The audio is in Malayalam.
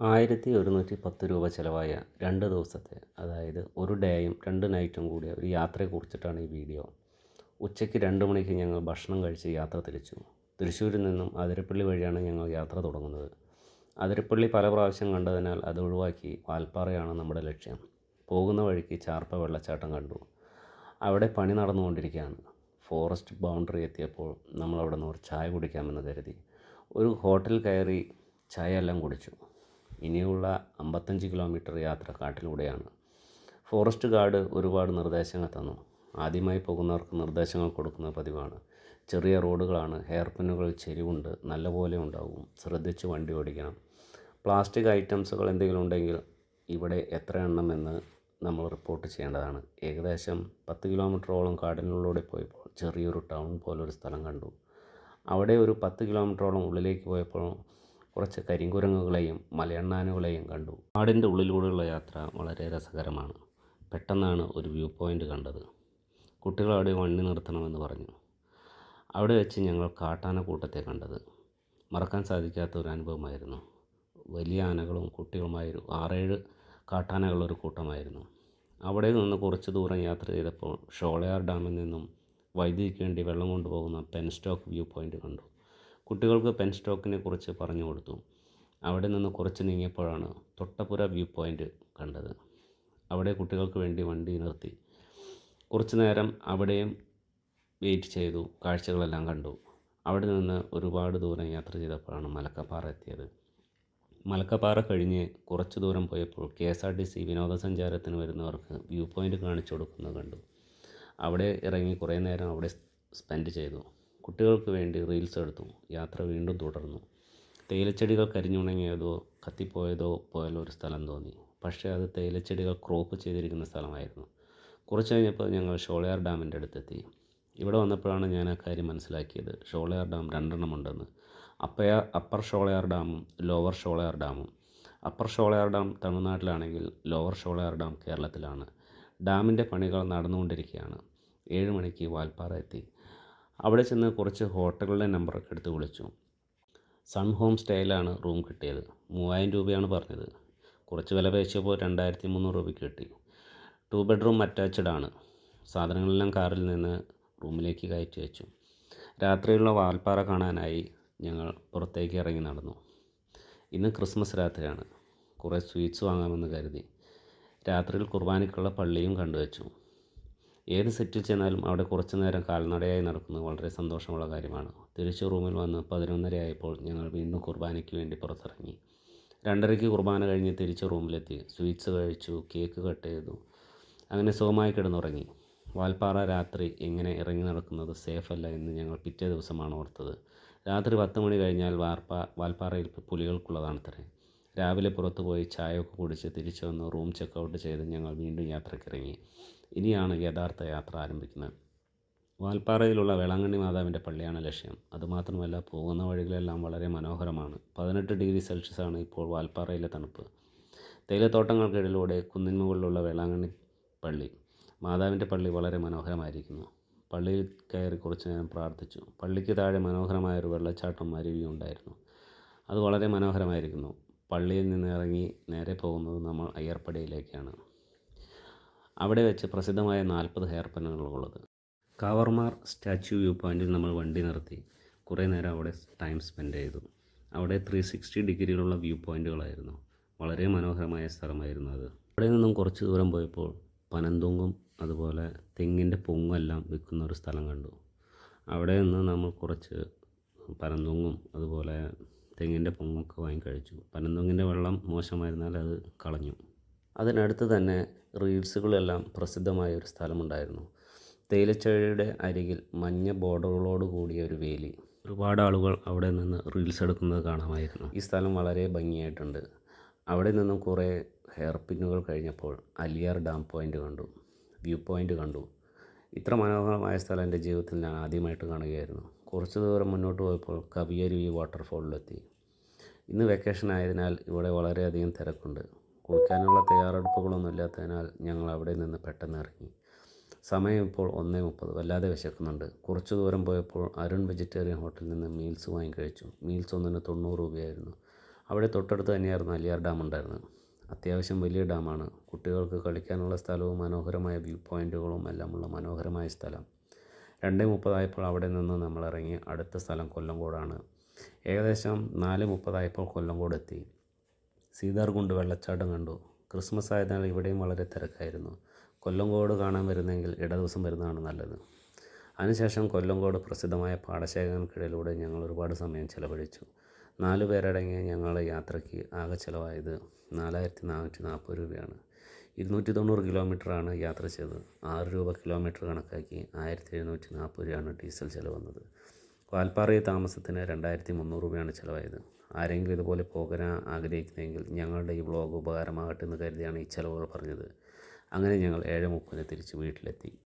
ആയിരത്തി ഒരുന്നൂറ്റി പത്ത് രൂപ ചിലവായ രണ്ട് ദിവസത്തെ അതായത് ഒരു ഡേയും രണ്ട് നൈറ്റും കൂടിയ ഒരു യാത്രയെക്കുറിച്ചിട്ടാണ് ഈ വീഡിയോ. ഉച്ചയ്ക്ക് രണ്ട് മണിക്ക് ഞങ്ങൾ ഭക്ഷണം കഴിച്ച് യാത്ര തിരിച്ചു. തൃശ്ശൂരിൽ നിന്നും അതിരപ്പള്ളി വഴിയാണ് ഞങ്ങൾ യാത്ര തുടങ്ങുന്നത്. അതിരപ്പള്ളി പല പ്രാവശ്യം കണ്ടതിനാൽ അത് ഒഴിവാക്കി വാൽപ്പാറയാണ് നമ്മുടെ ലക്ഷ്യം. പോകുന്ന വഴിക്ക് ചാർപ്പ വെള്ളച്ചാട്ടം കണ്ടു. അവിടെ പണി നടന്നുകൊണ്ടിരിക്കുകയാണ്. ഫോറസ്റ്റ് ബൗണ്ടറി എത്തിയപ്പോൾ നമ്മൾ അവിടെ നിന്ന് ഒരു ചായ കുടിക്കാമെന്ന് കരുതി. ഒരു ഹോട്ടൽ കയറി ചായ എല്ലാം കുടിച്ചു. ഇനിയുള്ള അമ്പത്തഞ്ച് കിലോമീറ്റർ യാത്ര കാട്ടിലൂടെയാണ് ഫോറസ്റ്റ് ഗാർഡ് ഒരുപാട് നിർദ്ദേശങ്ങൾ തന്നു. ആദ്യമായി പോകുന്നവർക്ക് നിർദ്ദേശങ്ങൾ കൊടുക്കുന്ന പതിവാണ്. ചെറിയ റോഡുകളാണ് ഹെയർപിന്നുകൾ ചെരിവുണ്ട് നല്ലപോലെ ഉണ്ടാവും ശ്രദ്ധിച്ച് വണ്ടി ഓടിക്കണം. പ്ലാസ്റ്റിക് ഐറ്റംസുകൾ എന്തെങ്കിലും ഉണ്ടെങ്കിൽ ഇവിടെ എത്ര എണ്ണം എന്ന് നമ്മൾ റിപ്പോർട്ട് ചെയ്യേണ്ടതാണ്. ഏകദേശം പത്ത് കിലോമീറ്ററോളം കാടിനുള്ളിലൂടെ പോയപ്പോൾ ചെറിയൊരു ടൗൺ പോലൊരു സ്ഥലം കണ്ടു. അവിടെ ഒരു പത്ത് കിലോമീറ്ററോളം ഉള്ളിലേക്ക് പോയപ്പോൾ കുറച്ച് കരിങ്കുരങ്ങുകളെയും മലയണ്ണാനുകളെയും കണ്ടു. കാടിന്റെ ഉള്ളിലൂടെയുള്ള യാത്ര വളരെ രസകരമാണ്. പെട്ടെന്നാണ് ഒരു വ്യൂ പോയിന്റ് കണ്ടത്. കുട്ടികൾ അവിടെ വണ്ടി നിർത്തണമെന്ന് പറഞ്ഞു. അവിടെ വെച്ച് ഞങ്ങൾ കാട്ടാന കൂട്ടത്തെ കണ്ടത്. മറക്കാൻ സാധിക്കാത്ത ഒരു അനുഭവമായിരുന്നു. വലിയ ആനകളും കുട്ടികളുമായൊരു ആറേഴ് കാട്ടാനകളൊരു കൂട്ടമായിരുന്നു. അവിടെ നിന്ന് കുറച്ച് ദൂരം യാത്ര ചെയ്തപ്പോൾ ഷോളയാർ ഡാമിൽ നിന്നും വൈദ്യുതിക്ക് വേണ്ടി വെള്ളം കൊണ്ടുപോകുന്ന പെൻസ്റ്റോക്ക് വ്യൂ പോയിന്റ് കണ്ടു. കുട്ടികൾക്ക് പെൻ സ്റ്റോക്കിനെ കുറിച്ച് പറഞ്ഞു കൊടുത്തു. അവിടെ നിന്ന് കുറച്ച് നീങ്ങിയപ്പോഴാണ് തൊട്ടപ്പുര വ്യൂ പോയിന്റ് കണ്ടത്. അവിടെ കുട്ടികൾക്ക് വേണ്ടി വണ്ടി നിർത്തി. കുറച്ച് നേരം അവിടെയും വെയിറ്റ് ചെയ്തു. കാഴ്ചകളെല്ലാം കണ്ടു. അവിടെ നിന്ന് ഒരുപാട് ദൂരം യാത്ര ചെയ്തപ്പോഴാണ് മലക്കപ്പാറ എത്തിയത്. മലക്കപ്പാറ കഴിഞ്ഞ് കുറച്ച് ദൂരം പോയപ്പോൾ K S R T C വിനോദസഞ്ചാരത്തിന് വരുന്നവർക്ക് വ്യൂ പോയിന്റ് കാണിച്ചു കൊടുക്കുന്നത് കണ്ടു. അവിടെ ഇറങ്ങി കുറേ നേരം അവിടെ സ്പെൻഡ് ചെയ്തു. കുട്ടികൾക്ക് വേണ്ടി റീൽസ് എടുത്തു യാത്ര വീണ്ടും തുടർന്നു. തേയിലച്ചെടികൾ കരിഞ്ഞുണങ്ങിയതോ കത്തിപ്പോയതോ പോയാലോ ഒരു സ്ഥലം തോന്നി. പക്ഷേ അത് തേയിലച്ചെടികൾ ക്രോപ്പ് ചെയ്തിരിക്കുന്ന സ്ഥലമായിരുന്നു. കുറച്ച് കഴിഞ്ഞപ്പോൾ ഞങ്ങൾ ഷോളയാർ ഡാമിന്റെ അടുത്തെത്തി. ഇവിടെ വന്നപ്പോഴാണ് ഞാൻ ആ കാര്യം മനസ്സിലാക്കിയത്. ഷോളയാർ ഡാം രണ്ടെണ്ണം ഉണ്ടെന്ന്. അപ്പയ അപ്പർ ഷോളയാർ ഡാമും ലോവർ ഷോളയാർ ഡാമും. അപ്പർ ഷോളയാർ ഡാം തമിഴ്നാട്ടിലാണെങ്കിൽ ലോവർ ഷോളയാർ ഡാം കേരളത്തിലാണ്. ഡാമിന്റെ പണികൾ നടന്നുകൊണ്ടിരിക്കുകയാണ്. ഏഴ് മണിക്ക് വാൽപ്പാറ എത്തി. അവിടെ ചെന്ന് കുറച്ച് ഹോട്ടലുകളുടെ നമ്പറൊക്കെ എടുത്ത് വിളിച്ചു. സൺ ഹോം സ്റ്റൈലാണ് റൂം കിട്ടിയത്. മൂവായിരം രൂപയാണ് പറഞ്ഞത്. കുറച്ച് വില പേശിയപ്പോൾ രണ്ടായിരത്തി മുന്നൂറ് രൂപയ്ക്ക് കിട്ടി. ടു ബെഡ്റൂം അറ്റാച്ച്ഡ് ആണ്. സാധനങ്ങളെല്ലാം കാറിൽ നിന്ന് റൂമിലേക്ക് കയറ്റി വെച്ചു. രാത്രിയുള്ള വാൽപ്പാറ കാണാനായി ഞങ്ങൾ പുറത്തേക്ക് ഇറങ്ങി നടന്നു. ഇന്ന് ക്രിസ്മസ് രാത്രിയാണ്. കുറേ സ്വീറ്റ്സ് വാങ്ങാമെന്ന് കരുതി. രാത്രിയിൽ കുർബാനയ്ക്കുള്ള പള്ളിയും കണ്ടുവച്ചു. ഏത് സെറ്റിൽ ചെന്നാലും അവിടെ കുറച്ച് നേരം കാൽനടയായി നടക്കുന്നത് വളരെ സന്തോഷമുള്ള കാര്യമാണ്. തിരിച്ചു റൂമിൽ വന്ന് പതിനൊന്നരയായപ്പോൾ ഞങ്ങൾ വീണ്ടും കുർബാനയ്ക്ക് വേണ്ടി പുറത്തിറങ്ങി. രണ്ടരയ്ക്ക് കുർബാന കഴിഞ്ഞ് തിരിച്ച് റൂമിലെത്തി. സ്വീറ്റ്സ് കഴിച്ചു കേക്ക് കട്ട് ചെയ്തു. അങ്ങനെ സുഖമായി കിടന്നുറങ്ങി. വാൽപ്പാറ രാത്രി എങ്ങനെ ഇറങ്ങി നടക്കുന്നത് സേഫ് അല്ല എന്ന് ഞങ്ങൾ പിറ്റേ ദിവസമാണ് ഓർത്തത്. രാത്രി പത്ത് മണി കഴിഞ്ഞാൽ വാർപ്പ വാൽപ്പാറയിൽ പുലികൾക്കുള്ളതാണത്രേ. രാവിലെ പുറത്തു പോയി ചായയൊക്കെ കുടിച്ച് തിരിച്ചു വന്ന് റൂം ചെക്ക് ഔട്ട് ചെയ്ത് ഞങ്ങൾ വീണ്ടും യാത്രക്കിറങ്ങി. ഇനിയാണ് യഥാർത്ഥ യാത്ര ആരംഭിക്കുന്നത്. വാൽപ്പാറയിലുള്ള വേളാങ്കണ്ണി മാതാവിന്റെ പള്ളിയാണ് ലക്ഷ്യം. അതുമാത്രമല്ല പോകുന്ന വഴികളെല്ലാം വളരെ മനോഹരമാണ്. പതിനെട്ട് ഡിഗ്രി സെൽഷ്യസ് ആണ് ഇപ്പോൾ വാൽപ്പാറയിലെ തണുപ്പ്. തേയിലത്തോട്ടങ്ങൾക്കിടയിലൂടെ കുന്നിന്മുകളിലുള്ള വേളാങ്കണ്ണി പള്ളി. മാതാവിന്റെ പള്ളി വളരെ മനോഹരമായിരിക്കുന്നു. പള്ളിയിൽ കയറി കുറച്ച് നേരം പ്രാർത്ഥിച്ചു. പള്ളിക്ക് താഴെ മനോഹരമായ ഒരു വെള്ളച്ചാട്ടം അരുവിയും ഉണ്ടായിരുന്നു അത് വളരെ മനോഹരമായിരിക്കുന്നു. പള്ളിയിൽ നിന്ന് ഇറങ്ങി നേരെ പോകുന്നത് നമ്മൾ അയ്യർപ്പടിയിലേക്കാണ്. അവിടെ വെച്ച് പ്രസിദ്ധമായ നാൽപ്പത് ഹെയർ പെന്നുകളുള്ളത് കാവർമാർ സ്റ്റാച്യു വ്യൂ പോയിന്റിൽ നമ്മൾ വണ്ടി നിർത്തി. കുറേ നേരം അവിടെ ടൈം സ്പെൻഡ് ചെയ്തു. അവിടെ ത്രീ സിക്സ്റ്റി ഡിഗ്രിയിലുള്ള വ്യൂ പോയിന്റുകളായിരുന്നു വളരെ മനോഹരമായ സ്ഥലമായിരുന്നു അത്. അവിടെ നിന്നും കുറച്ച് ദൂരം പോയപ്പോൾ പനന്തൂങ്ങും അതുപോലെ തെങ്ങിന്റെ പൊങ്ങെല്ലാം വിൽക്കുന്ന ഒരു സ്ഥലം കണ്ടു. അവിടെ നിന്ന് നമ്മൾ കുറച്ച് പനന്തൂങ്ങും അതുപോലെ തെങ്ങിന്റെ പൊങ്ങൊക്കെ വാങ്ങി കഴിച്ചു. പനന്തൊങ്ങിന്റെ വെള്ളം മോശമായിരുന്നാൽ അത് കളഞ്ഞു. അതിനടുത്ത് തന്നെ റീൽസുകളെല്ലാം പ്രസിദ്ധമായ ഒരു സ്ഥലമുണ്ടായിരുന്നു. തേയിലച്ചെഴിയുടെ അരികിൽ മഞ്ഞ ബോർഡറുകളോട് കൂടിയ ഒരു വേലി. ഒരുപാട് ആളുകൾ അവിടെ നിന്ന് റീൽസ് എടുക്കുന്നത് കാണാമായിരുന്നു. ഈ സ്ഥലം വളരെ ഭംഗിയായിട്ടുണ്ട്. അവിടെ നിന്നും കുറേ ഹെയർപിന്നുകൾ കഴിഞ്ഞപ്പോൾ അലിയാർ ഡാം പോയിന്റ് കണ്ടു. വ്യൂ പോയിന്റ് കണ്ടു. ഇത്ര മനോഹരമായ സ്ഥലം എന്റെ ജീവിതത്തിൽ ഞാൻ ആദ്യമായിട്ട് കാണുകയായിരുന്നു. കുറച്ച് ദൂരം മുന്നോട്ട് പോയപ്പോൾ കവിയരുവി വാട്ടർഫോളിലെത്തി ഇന്ന് വെക്കേഷൻ ആയതിനാൽ ഇവിടെ വളരെയധികം തിരക്കുണ്ട്. കുളിക്കാനുള്ള തയ്യാറെടുപ്പുകളൊന്നും ഇല്ലാത്തതിനാൽ ഞങ്ങൾ അവിടെ നിന്ന് പെട്ടെന്ന് ഇറങ്ങി. സമയം ഇപ്പോൾ ഒന്നേ മുപ്പത്. വല്ലാതെ വിശക്കുന്നുണ്ട്. കുറച്ച് ദൂരം പോയപ്പോൾ അരുൺ വെജിറ്റേറിയൻ ഹോട്ടലിൽ നിന്ന് മീൽസ് വാങ്ങി കഴിച്ചു. മീൽസ് ഒന്നിന് തൊണ്ണൂറ് രൂപയായിരുന്നു. അവിടെ തൊട്ടടുത്ത് തന്നെയായിരുന്നു അലിയാർ ഡാം ഉണ്ടായിരുന്നത്. അത്യാവശ്യം വലിയ ഡാമാണ്. കുട്ടികൾക്ക് കളിക്കാനുള്ള സ്ഥലവും മനോഹരമായ വ്യൂ പോയിന്റുകളും എല്ലാമുള്ള മനോഹരമായ സ്ഥലം. രണ്ട് മുപ്പതായപ്പോൾ അവിടെ നിന്ന് നമ്മൾ ഇറങ്ങി അടുത്ത സ്ഥലം കൊല്ലങ്കോടാണ്. ഏകദേശം നാല് മുപ്പതായപ്പോൾ കൊല്ലങ്കോട് എത്തി സീതാർകുണ്ട് വെള്ളച്ചാട്ടം കണ്ടു. ക്രിസ്മസ് ആയതിനാൽ ഇവിടെയും വളരെ തിരക്കായിരുന്നു. കൊല്ലങ്കോട് കാണാൻ വരുന്നെങ്കിൽ ഇട ദിവസം വരുന്നതാണ് നല്ലത്. അതിനുശേഷം കൊല്ലങ്കോട് പ്രസിദ്ധമായ പാടശേഖരങ്ങൾക്കിടയിലൂടെ ഞങ്ങൾ ഒരുപാട് സമയം ചിലവഴിച്ചു. നാലു പേരടങ്ങിയ ഞങ്ങളുടെ യാത്രയ്ക്ക് ആകെ ചിലവായത് നാലായിരത്തി നാനൂറ്റി നാൽപ്പത് രൂപയാണ്. ഇരുന്നൂറ്റി തൊണ്ണൂറ് കിലോമീറ്ററാണ് യാത്ര ചെയ്തത്. ആറ് രൂപ കിലോമീറ്റർ കണക്കാക്കി ആയിരത്തി എഴുന്നൂറ്റി നാൽപ്പത് രൂപയാണ് ഡീസൽ ചിലവ് വന്നത്. വാൽപ്പാറയിൽ താമസത്തിന് രണ്ടായിരത്തി മുന്നൂറ് രൂപയാണ് ചിലവായത്. ആരെങ്കിലും ഇതുപോലെ പോകാൻ ആഗ്രഹിക്കുന്നെങ്കിൽ ഞങ്ങളുടെ ഈ വ്ളോഗ് ഉപകാരമാകട്ടെ എന്ന് കരുതിയാണ് ഈ ചിലവുകൾ പറഞ്ഞത്. അങ്ങനെ ഞങ്ങൾ ഏഴ് മുപ്പതിന് തിരിച്ച് വീട്ടിലെത്തി.